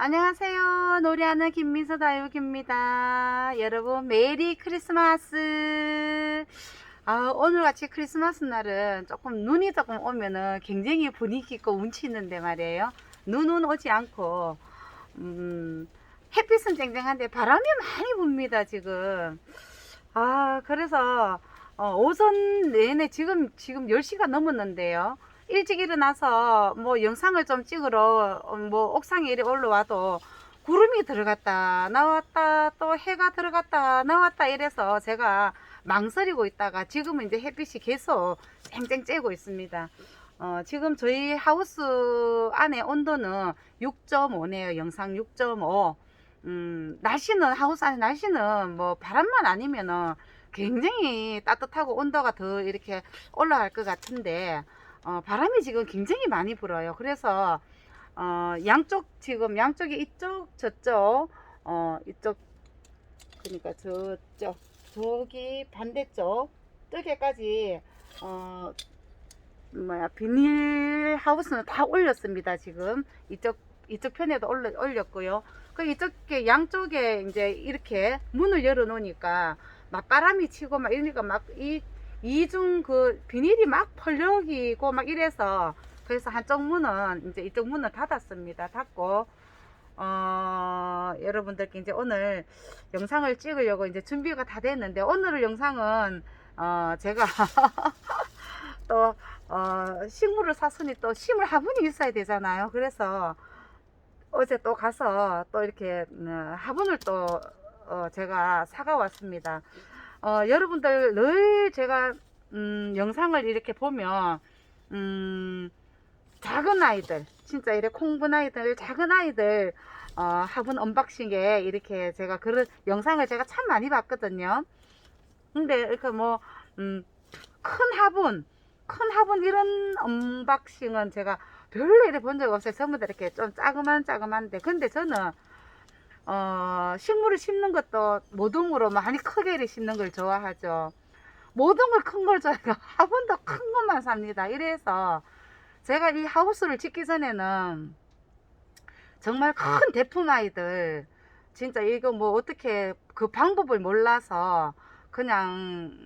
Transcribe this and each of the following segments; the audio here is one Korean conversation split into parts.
안녕하세요. 노래하는 김미서 다육입니다. 여러분, 메리 크리스마스. 아, 오늘 같이 크리스마스 날은 조금 눈이 조금 오면은 굉장히 분위기 있고 운치 있는데 말이에요. 눈은 오지 않고, 음, 햇빛은 쨍쨍한데 바람이 많이 붑니다, 지금. 아, 그래서, 어, 오전 내내 지금, 지금 10시가 넘었는데요. 일찍 일어나서 뭐 영상을 좀 찍으러 어, 뭐 옥상에 이리 올라와도 구름이 들어갔다 나왔다 또 해가 들어갔다 나왔다 이래서 제가 망설이고 있다가 지금은 이제 햇빛이 계속 쨍쨍 쬐고 있습니다. 어, 지금 저희 하우스 안에 온도는 6.5네요. 영상 6.5. 음, 날씨는 하우스 안에 날씨는 뭐 바람만 아니면은 굉장히 따뜻하고 온도가 더 이렇게 올라갈 것 같은데 어, 바람이 지금 굉장히 많이 불어요. 그래서 어, 양쪽 지금 양쪽이 이쪽 저쪽 어, 이쪽 그러니까 저쪽 저기 반대쪽 뜰개까지 어, 뭐야 비닐 하우스는 다 올렸습니다. 지금 이쪽 이쪽 편에도 올려, 올렸고요. 그 이쪽에 양쪽에 이제 이렇게 문을 열어 놓으니까 막 바람이 치고 막 이러니까 막 이 이중 그 비닐이 막 펄럭이고 막 이래서 그래서 한쪽 문은 이제 이쪽 문은 닫았습니다. 닫고 어 여러분들께 이제 오늘 영상을 찍으려고 이제 준비가 다 됐는데 오늘 영상은 어 제가 또 어, 식물을 샀으니 또 심을 화분이 있어야 되잖아요. 그래서 어제 또 가서 또 이렇게 음, 화분을 또 어, 제가 사가 왔습니다. 어, 여러분들 늘 제가 음, 영상을 이렇게 보면 음, 작은 아이들 진짜 이래 콩분 아이들 작은 아이들 어, 화분 언박싱에 이렇게 제가 그런 영상을 제가 참 많이 봤거든요. 근데 이렇게 뭐 음, 큰 화분 큰 화분 이런 언박싱은 제가 별로 이래 본 적 없어요. 전부 다 이렇게 좀 짜그만 짜그만데 근데 저는 어, 식물을 심는 것도 모둠으로 많이 크게 심는 걸 좋아하죠. 모든 걸큰걸 좋아해요. 화분도 큰 것만 삽니다. 이래서 제가 이 하우스를 짓기 전에는 정말 큰 대품 아이들 진짜 이거 뭐 어떻게 그 방법을 몰라서 그냥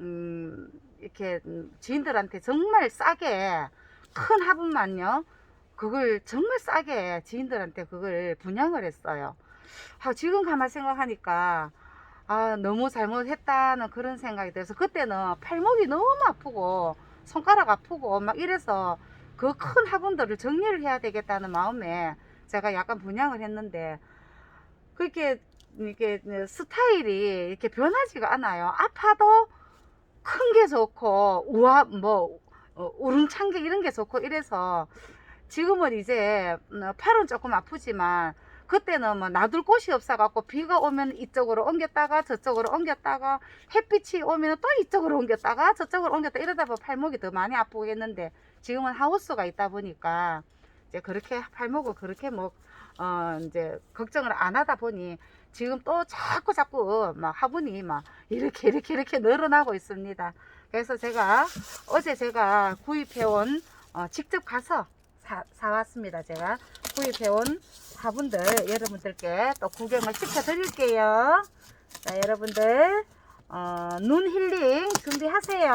음, 이렇게 지인들한테 정말 싸게 큰 화분만요. 그걸 정말 싸게 지인들한테 그걸 분양을 했어요. 아, 지금 가만 생각하니까 아, 너무 잘못했다는 그런 생각이 들어서 그때는 팔목이 너무 아프고 손가락 아프고 막 이래서 그 큰 화분들을 정리를 해야 되겠다는 마음에 제가 약간 분양을 했는데 그렇게 이렇게 스타일이 이렇게 변하지가 않아요. 아파도 큰 게 좋고 우아 뭐 어, 우릉찬 게 이런 게 좋고 이래서 지금은 이제 음, 팔은 조금 아프지만 그때는 뭐 놔둘 곳이 없어갖고 비가 오면 이쪽으로 옮겼다가 저쪽으로 옮겼다가 햇빛이 오면 또 이쪽으로 옮겼다가 저쪽으로 옮겼다 이러다 보면 팔목이 더 많이 아프고 했는데 지금은 하우스가 있다 보니까 이제 그렇게 팔목을 그렇게 뭐 어, 이제 걱정을 안 하다 보니 지금 또 자꾸 자꾸 막 화분이 막 이렇게 이렇게 이렇게 늘어나고 있습니다. 그래서 제가 어제 제가 구입해온 어, 직접 가서 사, 사왔습니다. 제가 구입해온 화분들 여러분들께 또 구경을 시켜 드릴게요. 자, 여러분들 어, 눈 힐링 준비하세요.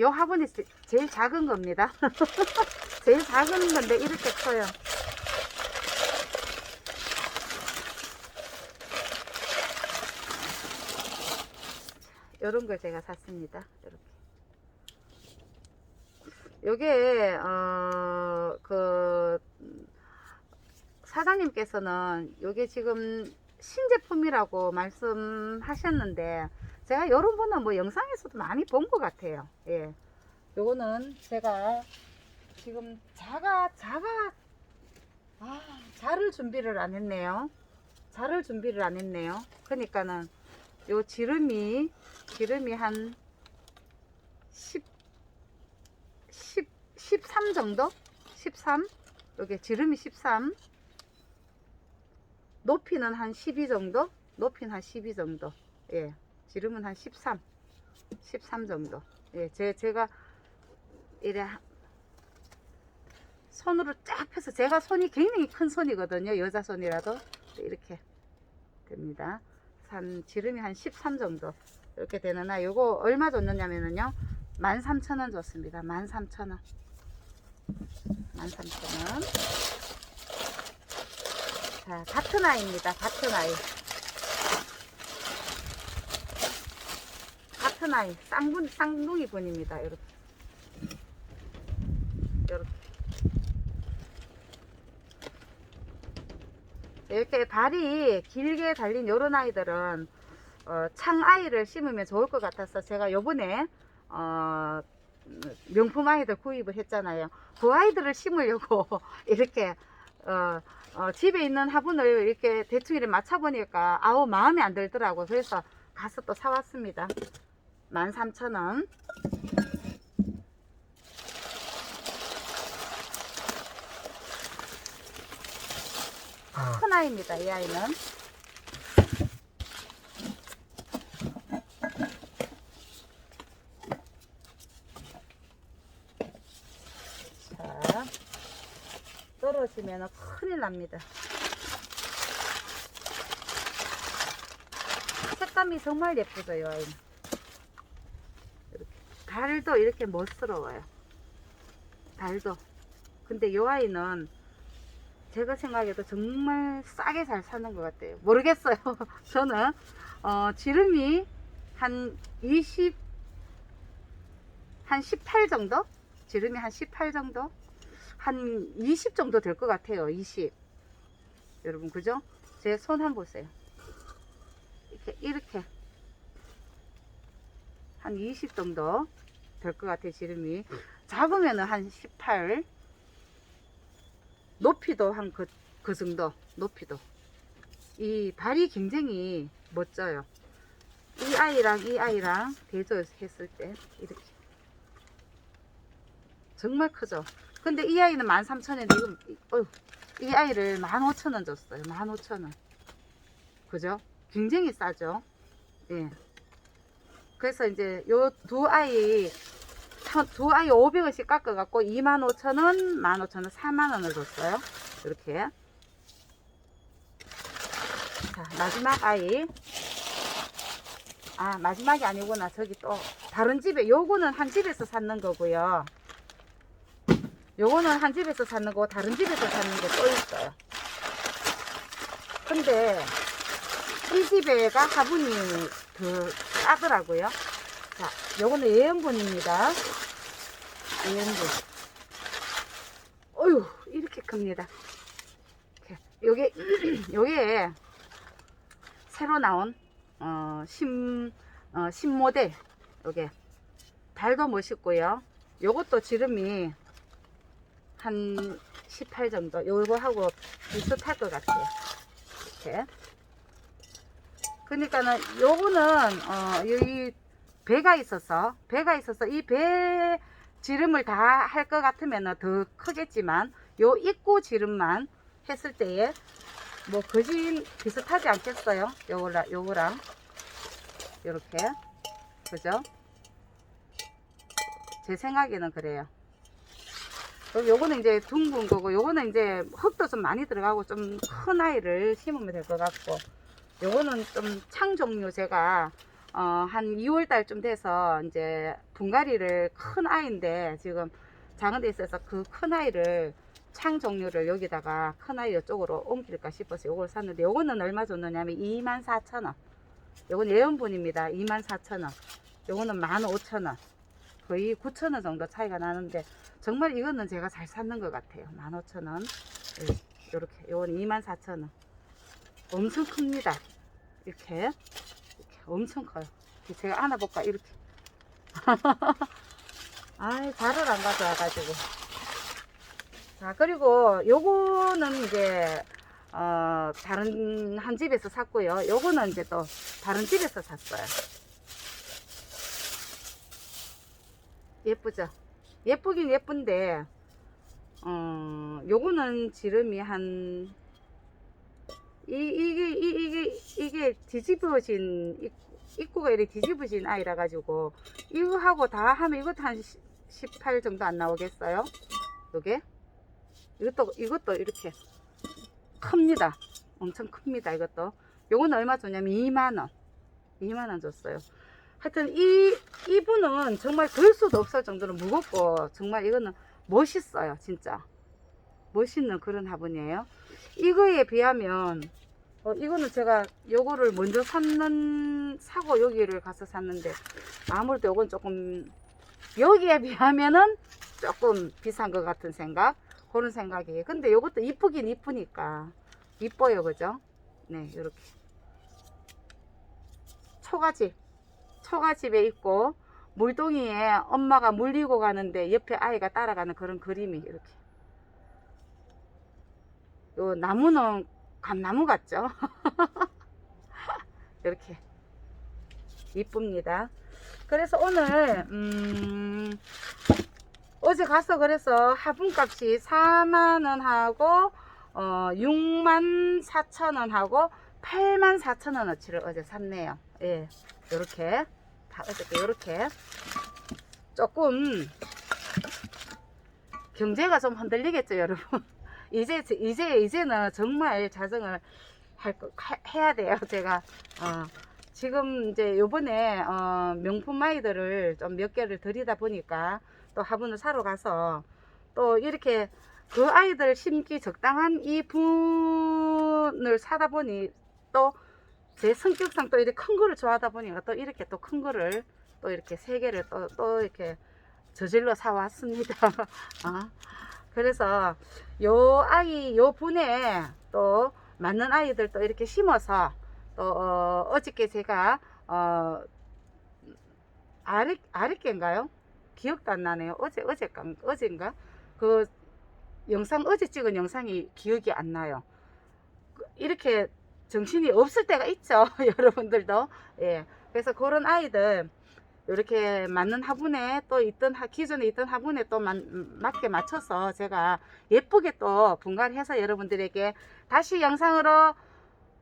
요 화분이 제- 제일 작은 겁니다. 제일 작은 건데 이렇게 커요. 요런 걸 제가 샀습니다. 이렇게. 요게 어 그 사장님께서는 요게 지금 신제품이라고 말씀하셨는데 제가 요런 분은 뭐 영상에서도 많이 본 것 같아요. 예. 요거는 제가 지금 자가 자가 아, 자를 준비를 안 했네요. 자를 준비를 안 했네요. 그러니까는 요 지름이 지름이 한 10, 10, 13 정도? 13? 여기 지름이 13 높이는 한 12 정도? 높이는 한 12 정도 예 지름은 한 13 13 정도. 예, 제, 제가 이래 하- 손으로 쫙 펴서 제가 손이 굉장히 큰 손이거든요. 여자 손이라도 이렇게 됩니다. 한 지름이 한 13 정도 이렇게 되는 아 요거 얼마 줬느냐면은요 13,000원 줬습니다. 13,000원. 13,000원. 자, 같은 아이입니다. 같은 아이. 같은 아이. 쌍분, 쌍둥이 분입니다. 이렇게. 이렇게 발이 길게 달린 요런 아이들은 어, 창아이를 심으면 좋을 것 같아서 제가 요번에 어, 명품 아이들 구입을 했잖아요. 그 아이들을 심으려고 이렇게 어, 어, 집에 있는 화분을 이렇게 대충 이렇게 맞춰보니까 아우 마음에 안 들더라고. 그래서 가서 또 사왔습니다. 13,000원. 큰 아이입니다. 이 아이는. 자, 떨어지면 큰일 납니다. 색감이 정말 예쁘죠, 이 아이는. 이렇게. 달도 이렇게 멋스러워요. 달도. 근데 이 아이는 제가 생각해도 정말 싸게 잘 사는 것 같아요. 모르겠어요. 저는 어, 지름이 한 20, 한 18 정도? 지름이 한 18 정도? 한 20 정도 될 것 같아요. 20. 여러분, 그죠? 제 손 한번 보세요. 이렇게, 이렇게. 한 20 정도 될 것 같아요. 지름이. 작으면은 한 18. 높이도 한 그, 그 정도. 높이도. 이 발이 굉장히 멋져요. 이 아이랑 이 아이랑 대조했을 때 이렇게 정말 크죠. 근데 이 아이는 13,000원인데 이건 이- 어휴, 이 아이를 15,000원 줬어요. 15,000원. 그죠? 굉장히 싸죠. 예. 그래서 이제 요 두 아이 천- 두 아이 500원씩 깎아 갖고 25,000원, 15,000원, 4만원을 줬어요. 이렇게. 자, 마지막 아이. 아, 마지막이 아니구나. 저기 또, 다른 집에, 요거는 한 집에서 샀는 거고요. 요거는 한 집에서 샀는 거고, 다른 집에서 샀는 게 또 있어요. 근데, 이 집에가 화분이 더 싸더라고요. 자, 요거는 예연분입니다. 예연분. 어휴, 이렇게 큽니다. 요게, 요게, 새로 나온, 어, 신, 어, 신모델. 요게. 달도 멋있고요. 요것도 지름이 한 18 정도. 요거하고 비슷할 것 같아요. 이렇게. 그러니까는 요거는 어 여기 배가 있어서 배가 있어서 이 배 지름을 다 할 것 같으면 더 크겠지만 요 입구 지름만 했을 때에 뭐 거진 비슷하지 않겠어요 요거랑 요거랑 요렇게 그죠 제 생각에는 그래요 요거는 이제 둥근 거고 요거는 이제 흙도 좀 많이 들어가고 좀 큰 아이를 심으면 될 것 같고 요거는 좀 창 종류 제가 어, 한 2월 달쯤 돼서 이제 분갈이를 큰 아이인데 지금 작은 데 있어서 그 큰 아이를 창 종류를 여기다가 큰 아이 이쪽으로 옮길까 싶어서 요걸 샀는데 요거는 얼마 줬느냐면 24,000원. 요건 예언분입니다. 24,000원. 요거는 15,000원 거의 9,000원 정도 차이가 나는데 정말 이거는 제가 잘 샀는 것 같아요 15,000원 예, 요렇게 요건 24,000원 엄청 큽니다 이렇게 이렇게 엄청 커요. 이렇게 제가 안아볼까 이렇게. 아이 발을 안 가져와가지고. 자 그리고 요거는 이제 어 다른 한 집에서 샀고요. 요거는 이제 또 다른 집에서 샀어요. 예쁘죠? 예쁘긴 예쁜데 어 요거는 지름이 한 이, 이게, 이, 이게, 이게 뒤집어진 이- 입구가 이렇게 뒤집어진 아이라 가지고 이거 하고 다 하면 이것도 한 18 정도 안 나오겠어요? 요게 이것도 이것도 이렇게 큽니다. 엄청 큽니다. 이것도 요거는 얼마 줬냐면 2만 원. 2만 원 줬어요. 하여튼 이 이분은 정말 들 수도 없을 정도로 무겁고 정말 이거는 멋있어요, 진짜. 멋있는 그런 화분이에요. 이거에 비하면 어, 이거는 제가 요거를 먼저 샀는 사고 여기를 가서 샀는데 아무래도 요건 조금 여기에 비하면은 조금 비싼 것 같은 생각 그런 생각이에요. 근데 요것도 이쁘긴 이쁘니까 이뻐요, 그죠? 네, 이렇게 초가집 초가집에 있고 물동이에 엄마가 물리고 가는데 옆에 아이가 따라가는 그런 그림이 이렇게 요 나무는 감나무 같죠? 이렇게 이쁩니다. 그래서 오늘 음, 어제 가서 그래서 화분값이 4만 원 하고 어, 6만 4천 원 하고 8만 4천 원어치를 어제 샀네요. 예, 요렇게 다 어저께 요렇게 조금 경제가 좀 흔들리겠죠, 여러분. 이제 이제 이제는 정말 자정을 할 해야 돼요. 제가 어, 지금 이제 요번에 어, 명품 아이들을 좀 몇 개를 들이다 보니까 또 화분을 사러 가서 또 이렇게 그 아이들 심기 적당한 이 분을 사다 보니 또 제 성격상 또 이렇게 큰 거를 좋아하다 보니까 또 이렇게 또 큰 거를 또 이렇게 세 개를 또, 또 이렇게 저질러 사왔습니다. 어. 그래서 요 아이 요 분에 또 맞는 아이들 또 이렇게 심어서 또 어, 어저께 제가 어 아리 아리께인가요? 기억도 안 나네요. 어제 어제가 어제인가 그 영상 어제 찍은 영상이 기억이 안 나요. 그 이렇게 정신이 없을 때가 있죠, 여러분들도. 예. 그래서 그런 아이들 이렇게 맞는 화분에 또 있던 하- 기존에 있던 화분에 또 만- 맞게 맞춰서 제가 예쁘게 또 분갈해서 여러분들에게 다시 영상으로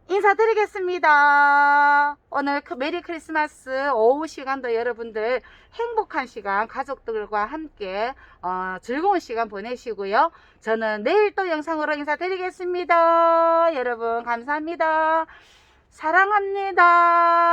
인사드리겠습니다. 오늘 그 메리 크리스마스 오후 시간도 여러분들 행복한 시간 가족들과 함께 어, 즐거운 시간 보내시고요. 저는 내일 또 영상으로 인사드리겠습니다. 여러분 감사합니다. 사랑합니다.